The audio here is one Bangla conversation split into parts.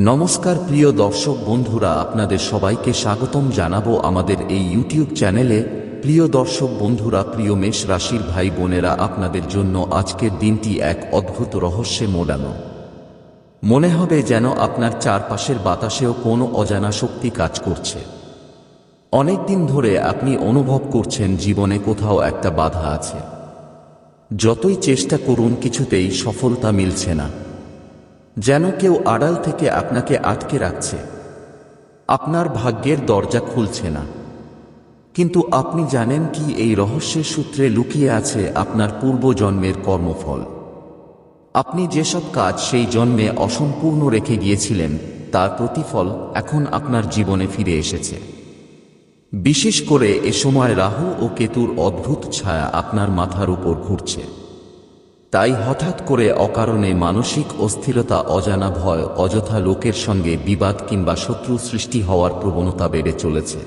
নমস্কার প্রিয় দর্শক বন্ধুরা, আপনাদের সবাইকে স্বাগতম জানাব আমাদের এই ইউটিউব চ্যানেলে। প্রিয় দর্শক বন্ধুরা, প্রিয় মেষ রাশির ভাই বোনেরা, আপনাদের জন্য আজকের দিনটি এক অদ্ভুত রহস্যে মোড়ানো। মনে হবে যেন আপনার চারপাশের বাতাসেও কোনো অজানা শক্তি কাজ করছে। অনেক দিন ধরে আপনি অনুভব করছেন জীবনে কোথাও একটা বাধা আছে। যতই চেষ্টা করুন, কিছুতেই সফলতা মিলছে না। যেন কেউ আড়াল থেকে আপনাকে আটকে রাখছে। আপনার ভাগ্যের দরজা খুলছে না। কিন্তু আপনি জানেন কি এই রহস্যের সূত্রে লুকিয়ে আছে আপনার পূর্বজন্মের কর্মফল। আপনি যেসব কাজ সেই জন্মে অসম্পূর্ণ রেখে গিয়েছিলেন, তার প্রতিফল এখন আপনার জীবনে ফিরে এসেছে। বিশেষ করে এ সময় রাহু ও কেতুর অদ্ভুত ছায়া আপনার মাথার উপর ঘুরছে। তাই হঠাৎ করে অকারণে মানসিক অস্থিরতা, অজানা ভয়, অযথা লোকের সঙ্গে বিবাদ কিংবা শত্রু সৃষ্টি হওয়ার প্রবণতা বেড়ে চলেছে।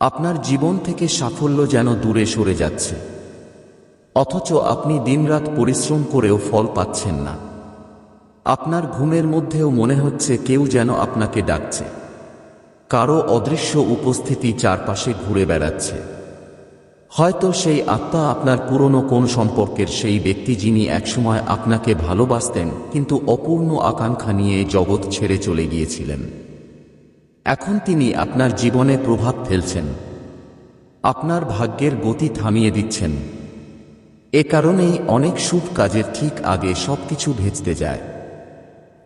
আপনার জীবন থেকে সাফল্য যেন দূরে সরে যাচ্ছে। অথচ আপনি দিনরাত পরিশ্রম করেও ফল পাচ্ছেন না। আপনার ঘুমের মধ্যেও মনে হচ্ছে কেউ যেন আপনাকে ডাকছে। কারও অদৃশ্য উপস্থিতি চারপাশে ঘুরে বেড়াচ্ছে। হয়তো সেই আত্মা আপনার পুরনো কোন সম্পর্কের সেই ব্যক্তি যিনি একসময় আপনাকে ভালোবাসতেন, কিন্তু অপূর্ণ আকাঙ্ক্ষা নিয়ে জগৎ ছেড়ে চলে গিয়েছিলেন। এখন তিনি আপনার জীবনে প্রভাব ফেলছেন। আপনার ভাগ্যের গতি থামিয়ে দিচ্ছেন। এ কারণেই অনেক শুভ কাজের ঠিক আগে সবকিছু ভেজতে যায়।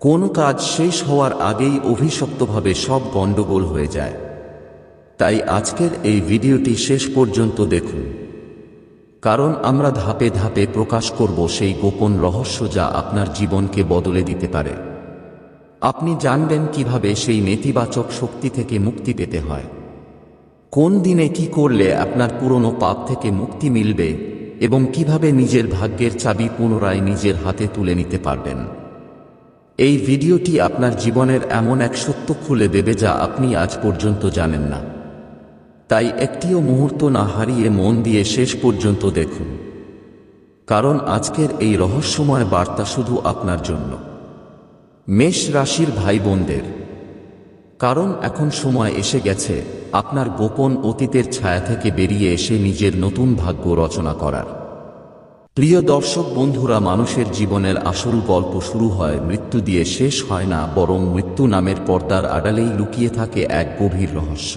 কোন কাজ শেষ হওয়ার আগেই অভিশপ্তভাবে সব গণ্ডগোল হয়ে যায়। তাই আজকের এই ভিডিওটি শেষ পর্যন্ত দেখুন। কারণ আমরা ধাপে ধাপে প্রকাশ করব সেই গোপন রহস্য যা আপনার জীবনকে বদলে দিতে পারে। আপনি জানবেন কীভাবে সেই নেতিবাচক শক্তি থেকে মুক্তি পেতে হয়। কোন দিনে কি করলে আপনার পুরনো পাপ থেকে মুক্তি মিলবে এবং কীভাবে নিজের ভাগ্যের চাবি পুনরায় নিজের হাতে তুলে নিতে পারবেন। এই ভিডিওটি আপনার জীবনের এমন এক সত্য খুলে দেবে যা আপনি আজ পর্যন্ত জানেন না। তাই একটিও মুহূর্ত না হারিয়ে মন দিয়ে শেষ পর্যন্ত দেখুন। কারণ আজকের এই রহস্যময় বার্তা শুধু আপনার জন্য। মেষ রাশির ভাই বোনদের কারণ এখন সময় এসে গেছে আপনার গোপন অতীতের ছায়া থেকে বেরিয়ে এসে নিজের নতুন ভাগ্য রচনা করার। প্রিয় দর্শক বন্ধুরা, মানুষের জীবনের আসল গল্প শুরু হয়, মৃত্যু দিয়ে শেষ হয় না, বরং মৃত্যু নামের পর্দার আড়ালেই লুকিয়ে থাকে এক গভীর রহস্য।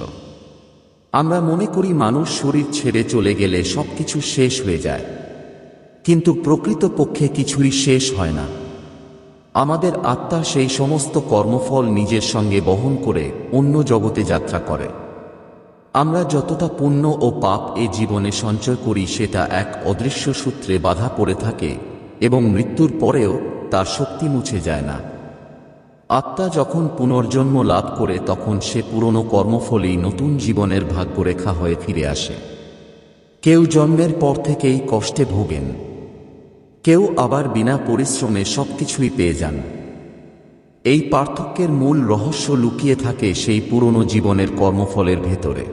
আমরা মনে করি মানুষ শরীর ছেড়ে চলে গেলে সবকিছু শেষ হয়ে যায়। কিন্তু প্রকৃতপক্ষে কিছুই শেষ হয় না। আমাদের আত্মা সেই সমস্ত কর্মফল নিজের সঙ্গে বহন করে অন্য জগতে যাত্রা করে। আমরা যতটা পুণ্য ও পাপ এ জীবনে সঞ্চয় করি সেটা এক অদৃশ্য সূত্রে বাধা পড়ে থাকে এবং মৃত্যুর পরেও তার শক্তি মুছে যায় না। আত্মা যখন পুনর্জন্ম লাভ করে, তখন সে পুরনো কর্মফলেই নতুন জীবনের ভাগ্যরেখা হয়ে ফিরে আসে। কেউ জন্মের পর থেকেই কষ্টে ভোগেন। কেউ আবার বিনা পরিশ্রমে সবকিছুই পেয়ে যান। এই পার্থক্যের মূল রহস্য লুকিয়ে থাকে সেই পুরনো জীবনের কর্মফলের ভেতরে।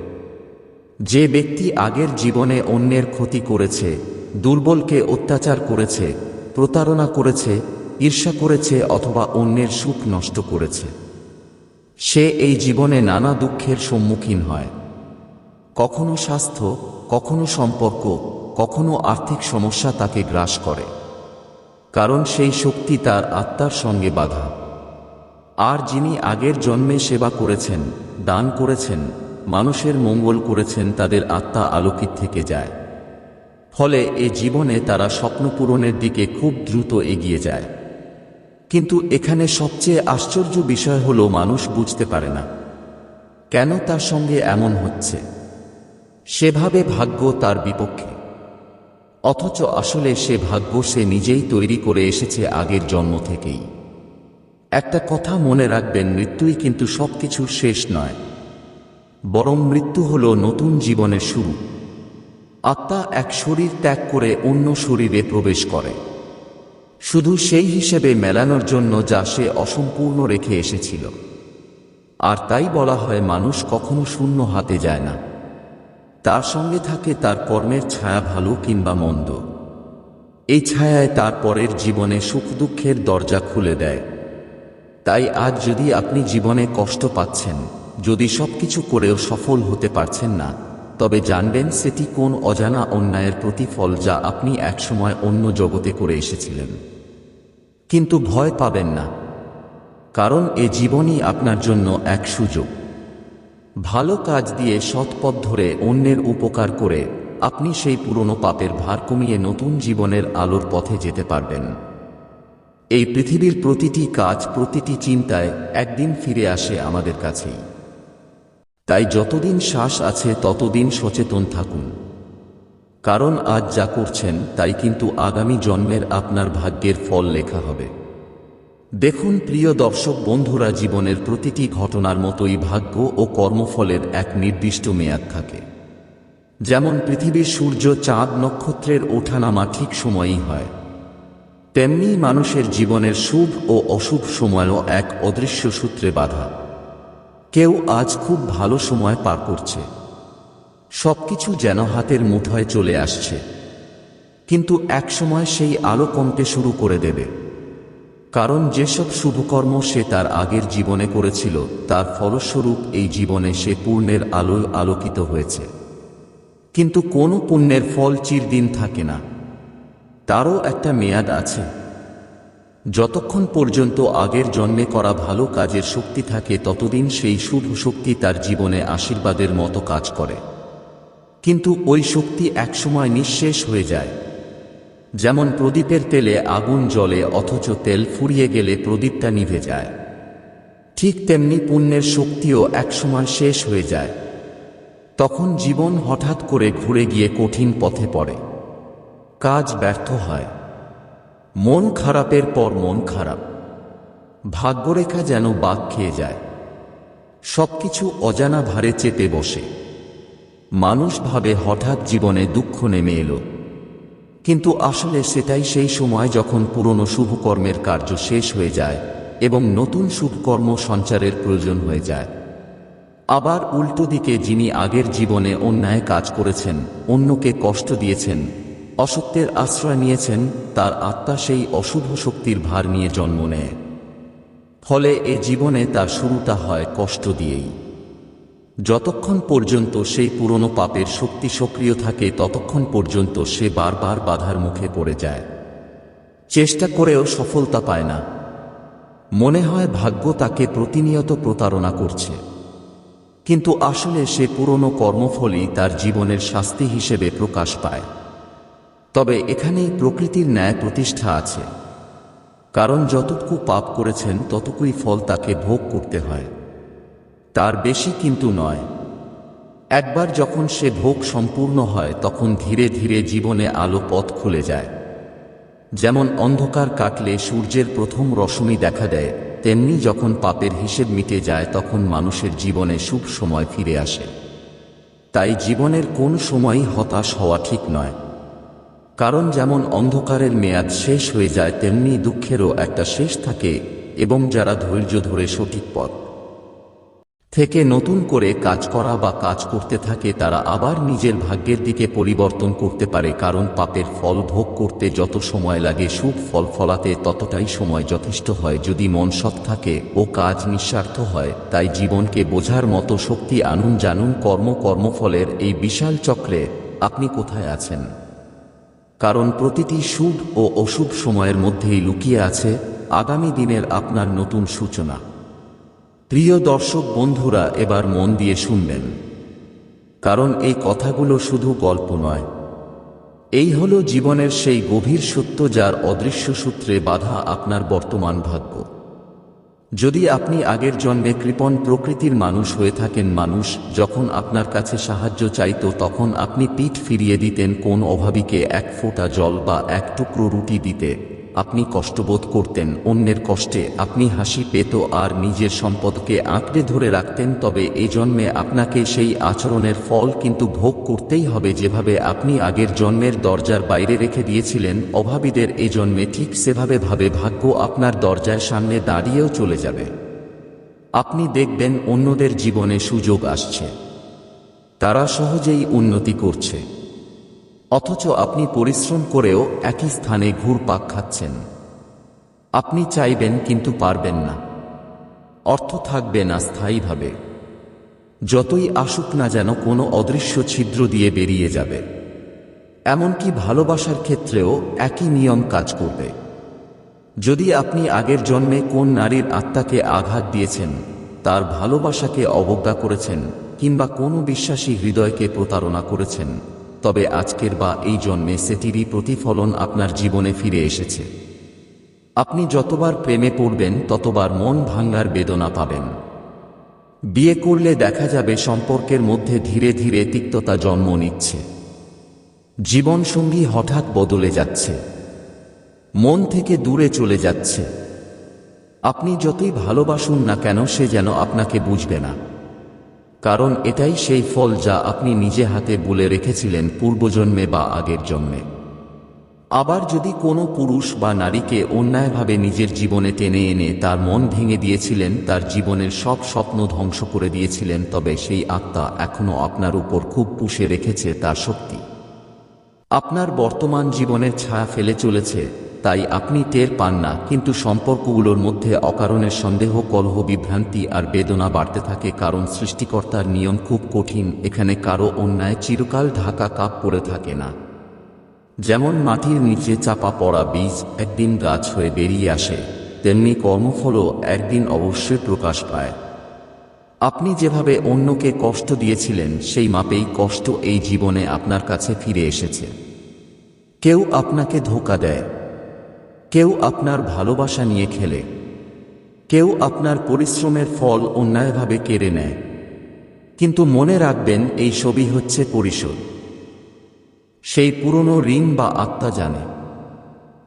যে ব্যক্তি আগের জীবনে অন্যের ক্ষতি করেছে, দুর্বলকে অত্যাচার করেছে, প্রতারণা করেছে ঈর্ষা করেছে অথবা অন্যের সুখ নষ্ট করেছে। সে এই জীবনে নানা দুঃখের সম্মুখীন হয়। কখনো স্বাস্থ্য, কখনো সম্পর্ক, কখনো আর্থিক সমস্যা তাকে গ্রাস করে। কারণ সেই শক্তি তার আত্মার সঙ্গে বাধা। আর যিনি আগের জন্মে সেবা করেছেন, দান করেছেন, মানুষের মঙ্গল করেছেন, তাদের আত্মা আলোকিত থেকে যায়। ফলে এ জীবনে তারা স্বপ্ন পূরণের দিকে খুব দ্রুত এগিয়ে যায়। কিন্তু এখানে সবচেয়ে আশ্চর্য বিষয় হল মানুষ বুঝতে পারে না। কেন তার সঙ্গে এমন হচ্ছে? সেভাবে ভাগ্য তার বিপক্ষে। অথচ আসলে সে ভাগ্য সে নিজেই তৈরি করে এসেছে আগের জন্ম থেকেই। একটা কথা মনে রাখবেন, মৃত্যুই কিন্তু সবকিছুর শেষ নয়। বরং মৃত্যু হল নতুন জীবনের শুরু। আত্মা এক শরীর ত্যাগ করে অন্য শরীরে প্রবেশ করে। শুধু সেই হিসেবে মেলানোর জন্য যা সে অসম্পূর্ণ রেখে এসেছিল। আর তাই বলা হয় মানুষ কখনো শূন্য হাতে যায় না। তার সঙ্গে থাকে তার কর্মের ছায়া ভালো কিংবা মন্দ। এই ছায়ায় তার পরের জীবনে সুখ দুঃখের দরজা খুলে দেয়। তাই আজ যদি আপনি জীবনে কষ্ট পাচ্ছেন, যদি সবকিছু করেও সফল হতে পারছেন না তবে জানবেন সেটি কোন অজানা অন্যায়ের প্রতিফল যা আপনি একসময় অন্য জগতে করে এসেছিলেন। কিন্তু ভয় পাবেন না, কারণ এ জীবনই আপনার জন্য এক সুযোগ। ভালো কাজ দিয়ে সৎ পথ ধরে অন্যের উপকার করে আপনি সেই পুরনো পাপের ভার কমিয়ে নতুন জীবনের আলোর পথে যেতে পারবেন। এই পৃথিবীর প্রতিটি কাজ, প্রতিটি চিন্তায় একদিন ফিরে আসে আমাদের কাছেই। তাই যতদিন শ্বাস আছে, ততদিন সচেতন থাকুন। কারণ আজ যা করছেন, তাই কিন্তু আগামী জন্মের আপনার ভাগ্যের ফল লেখা হবে। দেখুন প্রিয় দর্শক বন্ধুরা, জীবনের প্রতিটি ঘটনার মতোই ভাগ্য ও কর্মফলের এক নির্দিষ্ট মেয়াদ থাকে। যেমন পৃথিবীর সূর্য চাঁদ নক্ষত্রের ওঠানামা ঠিক সময়ই হয়। তেমনি মানুষের জীবনের শুভ ও অশুভ সময়ও এক অদৃশ্য সূত্রে বাধা। কেউ আজ খুব ভালো সময় পার করছে। সবকিছু যেন হাতের মুঠোয় চলে আসছে। কিন্তু একসময় সেই আলো কমতে শুরু করে দেবে। কারণ যেসব শুভকর্ম সে তার আগের জীবনে করেছিল, তার ফলস্বরূপ এই জীবনে সে পূর্ণের আলোয় আলোকিত হয়েছে। কিন্তু কোনো পুণ্যের ফল চিরদিন থাকে না। তারও একটা মেয়াদ আছে। যতক্ষণ পর্যন্ত আগের জন্মে করা ভালো কাজের শক্তি থাকে, ততদিন সেই শুভ শক্তি তার জীবনে আশীর্বাদের মতো কাজ করে। কিন্তু ওই শক্তি একসময় নিঃশেষ হয়ে যায়। যেমন প্রদীপের তেলে আগুন জলে অথচ তেল ফুরিয়ে গেলে প্রদীপটা নিভে যায়। ঠিক তেমনি পুণ্যের শক্তিও একসময় শেষ হয়ে যায়। তখন জীবন হঠাৎ করে ঘুরে গিয়ে কঠিন পথে পড়ে। কাজ ব্যর্থ হয়। মন খারাপের পর মন খারাপ। ভাগ্যরেখা যেন বাঘ খেয়ে যায়। সবকিছু অজানা ভারে চেপে বসে। মানুষ ভাবে হঠাৎ জীবনে দুঃখ নেমে এলো। কিন্তু আসলে সেটাই সেই সময় যখন পুরনো শুভকর্মের কার্য শেষ হয়ে যায় এবং নতুন শুভকর্ম সঞ্চারের প্রয়োজন হয়ে যায়। আবার উল্টো দিকে যিনি আগের জীবনে অন্যায় কাজ করেছেন, অন্যকে কষ্ট দিয়েছেন অসত্যের আশ্রয় নিয়েছেন, তার আত্মা সেই অশুভ শক্তির ভার নিয়ে জন্ম নেয়। ফলে এ জীবনে তার শুরুটা হয় কষ্ট দিয়েই। যতক্ষণ পর্যন্ত সেই পুরনো পাপের শক্তি সক্রিয় থাকে, ততক্ষণ পর্যন্ত সে বারবার বাধার মুখে পড়ে যায়। চেষ্টা করেও সফলতা পায় না। মনে হয় ভাগ্য তাকে প্রতিনিয়ত প্রতারণা করছে। কিন্তু আসলে সে পুরনো কর্মফলই তার জীবনের শাস্তি হিসেবে প্রকাশ পায়। তবে এখানেই প্রকৃতির ন্যায় প্রতিষ্ঠা আছে। কারণ যতটুকু পাপ করেছেন, ততটুকুই ফল তাকে ভোগ করতে হয়। তার বেশি কিন্তু নয়। একবার যখন সে ভোগ সম্পূর্ণ হয়, তখন ধীরে ধীরে জীবনে আলো পথ খুলে যায়। যেমন অন্ধকার কাটলে সূর্যের প্রথম রশ্মি দেখা দেয়, তেমনি যখন পাপের হিসেব মিটে যায়, তখন মানুষের জীবনে শুভ সময় ফিরে আসে। তাই জীবনের কোন সময়ই হতাশ হওয়া ঠিক নয়। কারণ যেমন অন্ধকারের মেয়াদ শেষ হয়ে যায়, তেমনি দুঃখেরও একটা শেষ থাকে এবং যারা ধৈর্য ধরে সঠিক পথ থেকে নতুন করে কাজ করা বা কাজ করতে থাকে, তারা আবার নিজের ভাগ্যের দিকে পরিবর্তন করতে পারে, কারণ পাপের ফল ভোগ করতে যত সময় লাগে, সুখ ফল ফলাতে ততটাই সময় যথেষ্ট হয়। যদি মন সৎ থাকে ও কাজ নিঃস্বার্থ হয়, তাই জীবনকে বোঝার মতো শক্তি আনুন, জানুন কর্ম কর্মফলের এই বিশাল চক্রে। আপনি কোথায় আছেন? কারণ প্রতিটি শুভ ও অশুভ সময়ের মধ্যেই লুকিয়ে আছে আগামী দিনের আপনার নতুন সূচনা। প্রিয় দর্শক বন্ধুরা, এবার মন দিয়ে শুনবেন। কারণ এই কথাগুলো শুধু গল্প নয়। এই হলো জীবনের সেই গভীর সত্য যার অদৃশ্য সূত্রে বাধা আপনার বর্তমান ভাগ্য। যদি আপনি আগের জন্মে কৃপণ প্রকৃতির মানুষ হয়ে থাকেন মানুষ, যখন আপনার কাছে সাহায্য চাইত তখন আপনি পিঠ ফিরিয়ে দিতেন কোন অভাবীকে এক ফোঁটা জল বা এক টুকরো রুটি দিতে। আপনি কষ্টবোধ করতেন, অন্যের কষ্টে আপনি হাসি পেত আর নিজের সম্পদকে আঁকড়ে ধরে রাখতেন, তবে এ জন্মে আপনাকে সেই আচরণের ফল কিন্তু ভোগ করতেই হবে যেভাবে আপনি আগের জন্মের দরজার বাইরে রেখে দিয়েছিলেন, অভাবীদের এ জন্মে ঠিক সেভাবে ভাবে ভাগ্য আপনার দরজার সামনে দাঁড়িয়েও চলে যাবে। আপনি দেখবেন অন্যদের জীবনে সুযোগ আসছে। তারা সহজেই উন্নতি করছে। অথচ আপনি পরিশ্রম করেও একই স্থানে ঘুরপাক খাচ্ছেন। আপনি চাইবেন কিন্তু পারবেন না। অর্থ থাকবে না স্থায়ীভাবে। যতই আসুক না যেন কোনো অদৃশ্য ছিদ্র দিয়ে বেরিয়ে যাবে। এমনকি ভালোবাসার ক্ষেত্রেও একই নিয়ম কাজ করবে। যদি আপনি আগের জন্মে কোন নারীর আত্মাকে আঘাত দিয়েছেন, তার ভালোবাসাকে অবজ্ঞা করেছেন কিংবা কোনো বিশ্বাসী হৃদয়কে প্রতারণা করেছেন তবে আজকের বা এই জন্মে সেটিরই প্রতিফলন আপনার জীবনে ফিরে এসেছে। আপনি যতবার প্রেমে পড়বেন, ততবার মন ভাঙ্গার বেদনা পাবেন। বিয়ে করলে দেখা যাবে সম্পর্কের মধ্যে ধীরে ধীরে তিক্ততা জন্ম নিচ্ছে। জীবনসঙ্গী হঠাৎ বদলে যাচ্ছে। মন থেকে দূরে চলে যাচ্ছে। আপনি যতই ভালোবাসুন না কেন, সে যেন আপনাকে বুঝবে না। কারণ এটাই সেই ফল যা আপনি নিজে হাতে বলে রেখেছিলেন পূর্বজন্মে বা আগের জন্মে। আবার যদি কোনো পুরুষ বা নারীকে অন্যায়ভাবে নিজের জীবনে টেনে এনে তার মন ভেঙে দিয়েছিলেন, তার জীবনের সব স্বপ্ন ধ্বংস করে দিয়েছিলেন, তবে সেই আত্মা এখনও আপনার উপর খুব পুষে রেখেছে তার শক্তি। আপনার বর্তমান জীবনের ছায়া ফেলে চলেছে তাই আপনি টের পান না, কিন্তু সম্পর্কগুলোর মধ্যে অকারণের সন্দেহ, কলহ, বিভ্রান্তি আর বেদনা বাড়তে থাকে, কারণ সৃষ্টিকর্তার নিয়ম খুব কঠিন, এখানে কারও অন্যায় চিরকাল ঢাকা কাপ পড়ে থাকে না। যেমন মাটির নিচে চাপা পড়া বীজ একদিন গাছ হয়ে বেরিয়ে আসে, তেমনি কর্মফলও একদিন অবশ্যই প্রকাশ পায়। আপনি যেভাবে অন্যকে কষ্ট দিয়েছিলেন, সেই মাপেই কষ্ট এই জীবনে আপনার কাছে ফিরে এসেছে। কেউ আপনাকে ধোকা দেয় কেউ আপনার ভালোবাসা নিয়ে খেলে। কেউ আপনার পরিশ্রমের ফল অন্যায়ভাবে কেড়ে নেয়। কিন্তু মনে রাখবেন, এই ছবি হচ্ছে পরিশোধ। সেই পুরনো ঋণ বা আত্মা জানে।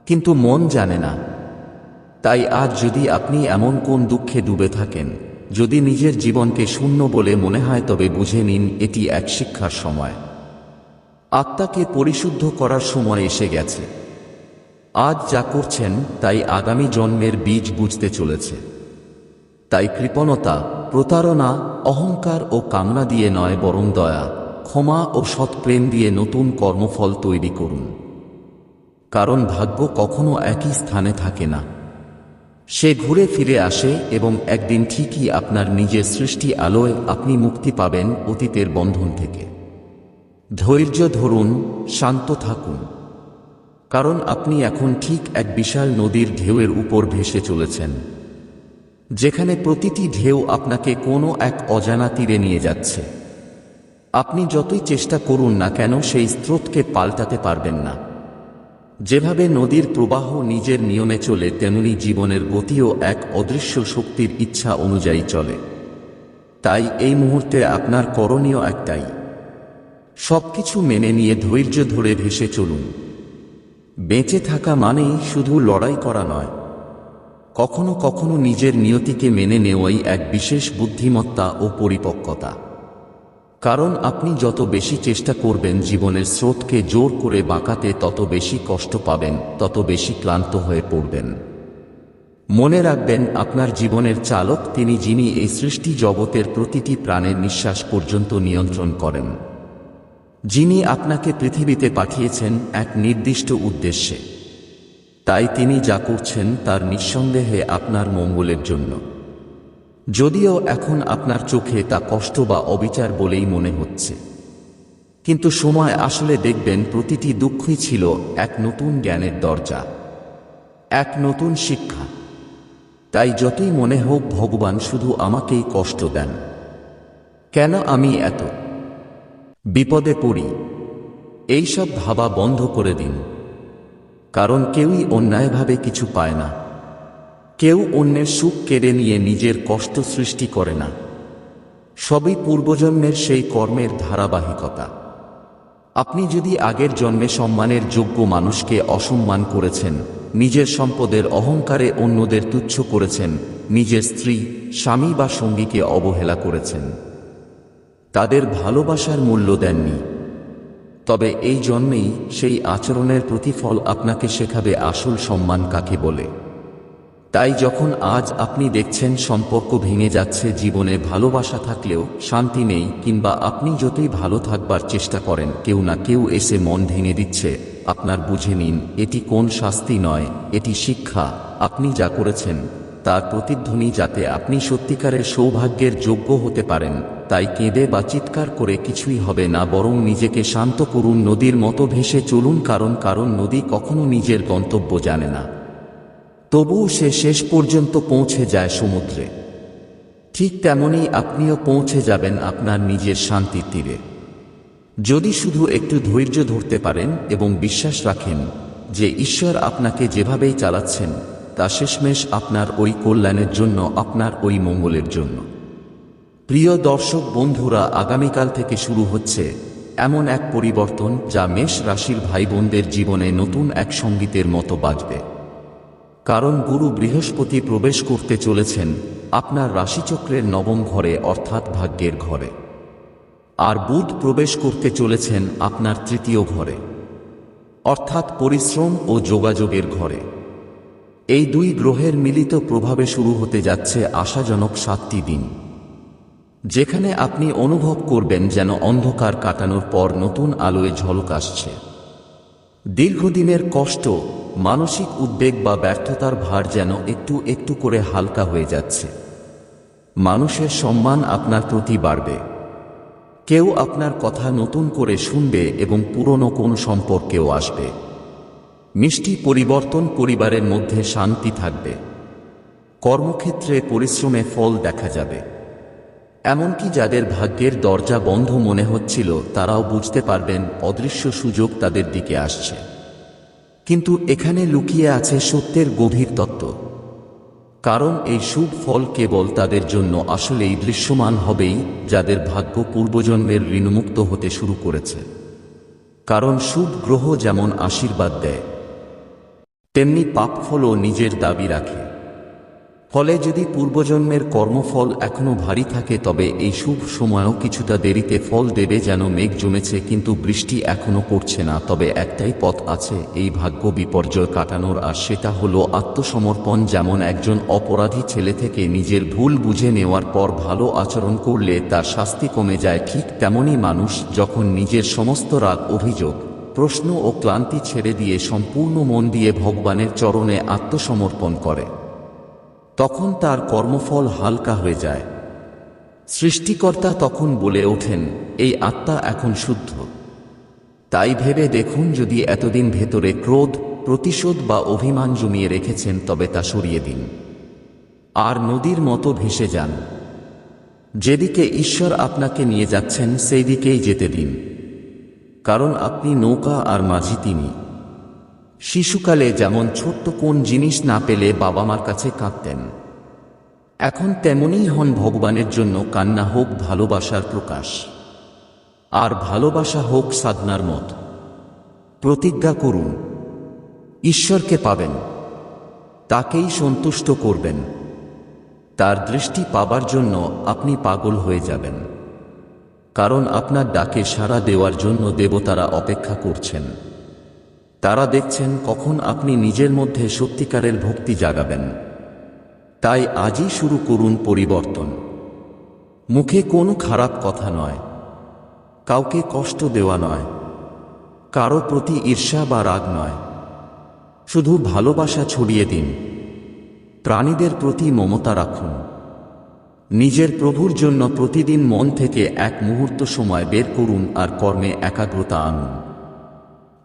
কিন্তু মন জানে না। তাই আজ যদি আপনি এমন কোন দুঃখে ডুবে থাকেন, যদি নিজের জীবনকে শূন্য বলে মনে হয়, তবে বুঝে নিন, এটি এক শিক্ষার সময়। আত্মাকে পরিশুদ্ধ করার সময় এসে গেছে। আজ যা করছেন তাই আগামী জন্মের বীজ বুঝতে চলেছে। তাই কৃপণতা, প্রতারণা, অহংকার ও কামনা দিয়ে নয় বরং দয়া, ক্ষমা ও সৎপ্রেম দিয়ে নতুন কর্মফল তৈরি করুন। কারণ ভাগ্য কখনো একই স্থানে থাকে না। সে ঘুরে ফিরে আসে এবং একদিন ঠিকই আপনার নিজের সৃষ্টি আলোয় আপনি মুক্তি পাবেন অতীতের বন্ধন থেকে। ধৈর্য ধরুন, শান্ত থাকুন। কারণ আপনি এখন ঠিক এক বিশাল নদীর ঢেউয়ের উপর ভেসে চলেছেন, যেখানে প্রতিটি ঢেউ আপনাকে কোনো এক অজানা তীরে নিয়ে যাচ্ছে। আপনি যতই চেষ্টা করুন না কেন, সেই স্রোতকে পাল্টাতে পারবেন না। যেভাবে নদীর প্রবাহ নিজের নিয়মে চলে, তেমনি জীবনের গতিও এক অদৃশ্য শক্তির ইচ্ছা অনুযায়ী চলে। তাই এই মুহূর্তে আপনার করণীয় একটাই, সবকিছু মেনে নিয়ে ধৈর্য ধরে ভেসে চলুন। বেঁচে থাকা মানেই শুধু লড়াই করা নয়। কখনো কখনো নিজের নিয়তিকে মেনে নেওয়াই এক বিশেষ বুদ্ধিমত্তা ও পরিপক্কতা। কারণ আপনি যত বেশি চেষ্টা করবেন জীবনের স্রোতকে জোর করে বাঁকাতে তত বেশি কষ্ট পাবেন, তত বেশি ক্লান্ত হয়ে পড়বেন। মনে রাখবেন, আপনার জীবনের চালক তিনি যিনি এই সৃষ্টি জগতের প্রতিটি প্রাণের নিঃশ্বাস পর্যন্ত নিয়ন্ত্রণ করেন। যিনি আপনাকে পৃথিবীতে পাঠিয়েছেন এক নির্দিষ্ট উদ্দেশ্যে। তাই তিনি যা করছেন তার নিঃসন্দেহে আপনার মঙ্গলের জন্য। যদিও এখন আপনার চোখে তা কষ্ট বা অবিচার বলেই মনে হচ্ছে। কিন্তু সময় আসলে দেখবেন প্রতিটি দুঃখই ছিল এক নতুন জ্ঞানের দরজা, এক নতুন শিক্ষা। তাই যতই মনে হোক, ভগবান শুধু আমাকেই কষ্ট দেন। কেন আমি এত? বিপদে পড়ি। এইসব ভাবা বন্ধ করে দিন। কারণ কেউই অন্যায়ভাবে কিছু পায় না। কেউ অন্যের সুখ কেড়ে নিয়ে নিজের কষ্ট সৃষ্টি করে না। সবই পূর্বজন্মের সেই কর্মের ধারাবাহিকতা। আপনি যদি আগের জন্মে সম্মানের যোগ্য মানুষকে অসম্মান করেছেন, নিজের সম্পদের অহংকারে অন্যদের তুচ্ছ করেছেন, নিজের স্ত্রী, স্বামী বা সঙ্গীকে অবহেলা করেছেন তাদের ভালোবাসার মূল্য দেননি। তবে এই জন্মেই সেই আচরণের প্রতিফল আপনাকে শেখাবে আসল সম্মান কাকে বলে। তাই যখন আজ আপনি দেখছেন সম্পর্ক ভেঙে যাচ্ছে, জীবনে ভালোবাসা থাকলেও শান্তি নেই, কিংবা আপনি যতই ভালো থাকবার চেষ্টা করেন, কেউ না কেউ এসে মন ভেঙে দিচ্ছে, আপনার বুঝে নিন, এটি কোন শাস্তি নয়, এটি শিক্ষা, আপনি যা করেছেন, তার প্রতিধ্বনি যাতে আপনি সত্যিকারের সৌভাগ্যের যোগ্য হতে পারেন। তাই কেঁদে বা চিৎকার করে কিছুই হবে না, বরং নিজেকে শান্ত করুন, নদীর মতো ভেসে চলুন, কারণ কারণ নদী কখনো নিজের গন্তব্য জানে না। তবুও সে শেষ পর্যন্ত পৌঁছে যায় সমুদ্রে। ঠিক তেমনই আপনিও পৌঁছে যাবেন আপনার নিজের শান্তির তীরে। যদি শুধু একটু ধৈর্য ধরতে পারেন এবং বিশ্বাস রাখেন যে ঈশ্বর আপনাকে যেভাবেই চালাচ্ছেন, তা শেষমেশ আপনার ওই কল্যাণের জন্য, আপনার ওই মঙ্গলের জন্য। প্রিয় দর্শক বন্ধুরা, আগামীকাল থেকে শুরু হচ্ছে এমন এক পরিবর্তন যা মেষ রাশির ভাই বোনদের জীবনে নতুন এক সঙ্গীতের মতো বাজবে। কারণ গুরু বৃহস্পতি প্রবেশ করতে চলেছেন আপনার রাশিচক্রের নবম ঘরে, অর্থাৎ ভাগ্যের ঘরে। আর বুধ প্রবেশ করতে চলেছেন আপনার তৃতীয় ঘরে, অর্থাৎ পরিশ্রম ও যোগাযোগের ঘরে। এই দুই গ্রহের মিলিত প্রভাবে শুরু হতে যাচ্ছে আশাজনক সাতটি দিন। যেখানে আপনি অনুভব করবেন যেন অন্ধকার কাটানোর পর নতুন আলোয় ঝলক আসছে। দীর্ঘদিনের কষ্ট, মানসিক উদ্বেগ বা ব্যর্থতার ভার যেন একটু একটু করে হালকা হয়ে যাচ্ছে। মানুষের সম্মান আপনার প্রতি বাড়বে। কেউ আপনার কথা নতুন করে শুনবে এবং পুরনো কোন সম্পর্কেও আসবে। মিষ্টি পরিবর্তন পরিবারের মধ্যে শান্তি থাকবে। কর্মক্ষেত্রে পরিশ্রমে ফল দেখা যাবে। এমনকি যাদের ভাগ্যের দরজা বন্ধ মনে হচ্ছিল, তারাও বুঝতে পারবেন অদৃশ্য সুযোগ তাদের দিকে আসছে। কিন্তু এখানে লুকিয়ে আছে সত্যের গভীর তত্ত্ব। কারণ এই শুভ ফল কেবল তাদের জন্য আসলেই দৃশ্যমান হবেই, যাদের ভাগ্য পূর্বজন্মের ঋণমুক্ত হতে শুরু করেছে। কারণ শুভ গ্রহ যেমন আশীর্বাদ দেয়, তেমনি পাপ ফলও নিজের দাবি রাখে। ফলে যদি পূর্বজন্মের কর্মফল এখনও ভারী থাকে, তবে এই শুভ সময়ও কিছুটা দেরিতে ফল দেবে যেন মেঘ জমেছে, কিন্তু বৃষ্টি এখনও পড়ছে না। তবে একটাই পথ আছে, এই ভাগ্য বিপর্যয় কাটানোর, আর সেটা হলো আত্মসমর্পণ, যেমন একজন অপরাধী ছেলে থেকে নিজের ভুল বুঝে নেওয়ার পর ভালো আচরণ করলে তার শাস্তি কমে যায়, ঠিক তেমনই মানুষ যখন নিজের সমস্ত রাগ, অভিযোগ, প্রশ্ন ও ক্লান্তি ছেড়ে দিয়ে সম্পূর্ণ মন দিয়ে ভগবানের চরণে আত্মসমর্পণ করে। তখন তার কর্মফল হালকা হয়ে যায়। সৃষ্টিকর্তা তখন বলে ওঠেন, এই আত্মা এখন শুদ্ধ। তাই ভেবে দেখুন যদি এতদিন ভেতরে ক্রোধ, প্রতিশোধ বা অভিমান জমিয়ে রেখেছেন, তবে তা সরিয়ে দিন। আর নদীর মতো ভেসে যান। যেদিকে ঈশ্বর আপনাকে নিয়ে যাচ্ছেন সেই দিকেই যেতে দিন। কারণ আপনি নৌকা আর মাঝি তিনি। শিশুকালে যেমন ছোট্ট কোন জিনিস না পেলে বাবা মার কাছে কাঁদতেন, এখন তেমনই হন ভগবানের জন্য কান্না হোক ভালোবাসার প্রকাশ। আর ভালোবাসা হোক সাধনার মত। প্রতিজ্ঞা করুন, ঈশ্বরকে পাবেন, তাকেই সন্তুষ্ট করবেন। তার দৃষ্টি পাবার জন্য আপনি পাগল হয়ে যাবেন। কারণ আপনার ডাকে সাড়া দেওয়ার জন্য দেবতারা অপেক্ষা করছেন। তারা দেখছেন কখন আপনি নিজের মধ্যে সত্যিকারের ভক্তি জাগাবেন। তাই আজই শুরু করুন পরিবর্তন। মুখে কোনো খারাপ কথা নয়। কাউকে কষ্ট দেওয়া নয়। কারও প্রতি ঈর্ষা বা রাগ নয়। শুধু ভালোবাসা ছড়িয়ে দিন। প্রাণীদের প্রতি মমতা রাখুন। নিজের প্রভুর জন্য প্রতিদিন মন থেকে এক মুহূর্ত সময় বের করুন আর কর্মে একাগ্রতা আনুন।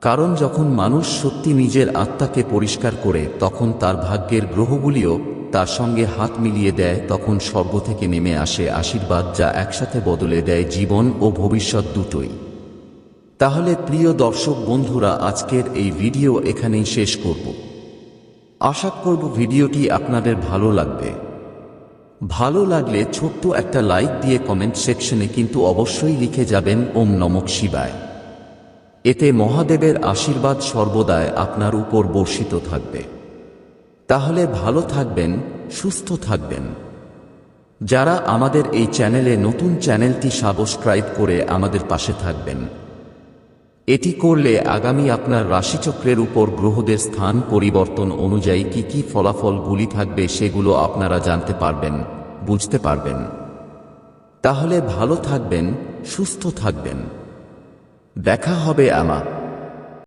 কারণ যখন মানুষ সত্যি নিজের আত্মাকে পরিষ্কার করে তখন তার ভাগ্যের গ্রহগুলিও তার সঙ্গে হাত মিলিয়ে দেয়, তখন স্বর্গ থেকে নেমে আসে আশীর্বাদ যা একসাথে বদলে দেয় জীবন ও ভবিষ্যৎ দুটোই। তাহলে প্রিয় দর্শক বন্ধুরা, আজকের এই ভিডিও এখানেই শেষ করব। আশা করব ভিডিওটি আপনাদের ভালো লাগবে। ভালো লাগলে ছোট্ট একটা লাইক দিয়ে কমেন্ট সেকশনে কিন্তু অবশ্যই লিখে যাবেন, ওম নমক শিবায়। এতে মহাদেবের আশীর্বাদ সর্বদাই আপনার উপর বর্ষিত থাকবে। তাহলে ভালো থাকবেন, সুস্থ থাকবেন। যারা আমাদের এই চ্যানেলে নতুন চ্যানেলটি সাবস্ক্রাইব করে আমাদের পাশে থাকবেন। এটি করলে আগামী আপনার রাশিচক্রের উপর গ্রহদের স্থান পরিবর্তন অনুযায়ী কি কি ফলাফলগুলি থাকবে সেগুলো আপনারা জানতে পারবেন, বুঝতে পারবেন। তাহলে ভালো থাকবেন, সুস্থ থাকবেন। দেখা হবে আমা।